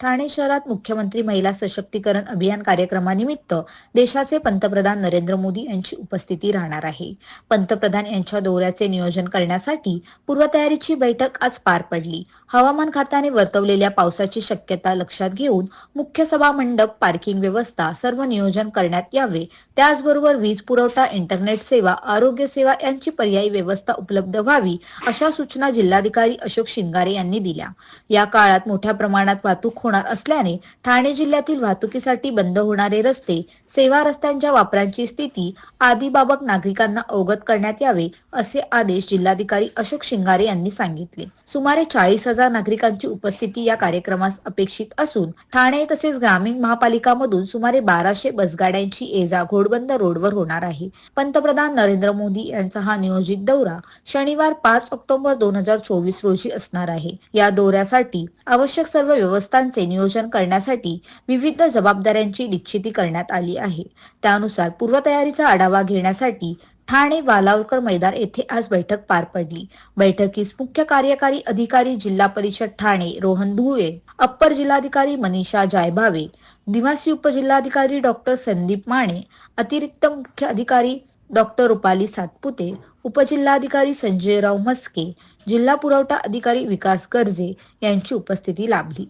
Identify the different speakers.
Speaker 1: ठाणे शहरात मुख्यमंत्री महिला सशक्तीकरण अभियान कार्यक्रमानिमित्त देशाचे पंतप्रधान नरेंद्र मोदी यांची उपस्थिती राहणार आहे. पंतप्रधान यांच्या दौऱ्याचे नियोजन करण्यासाठी पूर्वतयारीची बैठक आज पार पडली. हवामान खात्याने वर्तवलेल्या पावसाची शक्यता लक्षात घेऊन मुख्य सभा मंडप पार्किंग व्यवस्था सर्व नियोजन करण्यात यावे. त्याचबरोबर वीज पुरवठा इंटरनेट सेवा आरोग्य सेवा यांची पर्यायी व्यवस्था उपलब्ध व्हावी अशा सूचना जिल्हाधिकारी अशोक शिंगारे यांनी दिल्या. या काळात मोठ्या प्रमाणात वाहतूक होणार असल्याने ठाणे जिल्ह्यातील वाहतुकीसाठी बंद होणारे रस्ते सेवा रस्त्यांच्या वापरांची स्थिती आदीबाबत नागरिकांना अवगत करण्यात यावे असे आदेश जिल्हाधिकारी अशोक शिंगारे यांनी सांगितले. सुमारे चाळीस हजार नागरिकांची उपस्थिती या कार्यक्रमास अपेक्षित असून ठाणे तसेच ग्रामीण महापालिकामधून सुमारे बाराशे बसगाड्यांची एजा घोडबंद रोडवर होणार आहे. पंतप्रधान नरेंद्र मोदी यांचा हा नियोजित दौरा शनिवार पाच ऑक्टोबर दोन हजार चोवीस रोजी असणार आहे. या दौऱ्यासाठी आवश्यक सर्व व्यवस्थांचे नियोजन करण्यासाठी विविध जबाबदाऱ्यांची निश्चिती करण्यात आली आहे. त्यानुसार पूर्वतयारीचा आढावा घेण्यासाठी ठाणे वालावकर मैदान येथे आज बैठक पार पडली. बैठकीस मुख्य कार्यकारी अधिकारी जिल्हा परिषद ठाणे रोहन धुवे अप्पर जिल्हाधिकारी मनीषा जायभावे निवासी उपजिल्हाधिकारी डॉक्टर संदीप माने अतिरिक्त मुख्य अधिकारी डॉक्टर रुपाली सातपुते उपजिल्हाधिकारी संजयराव मस्के जिल्हा पुरवठा अधिकारी विकास गर्जे यांची उपस्थिती लाभली.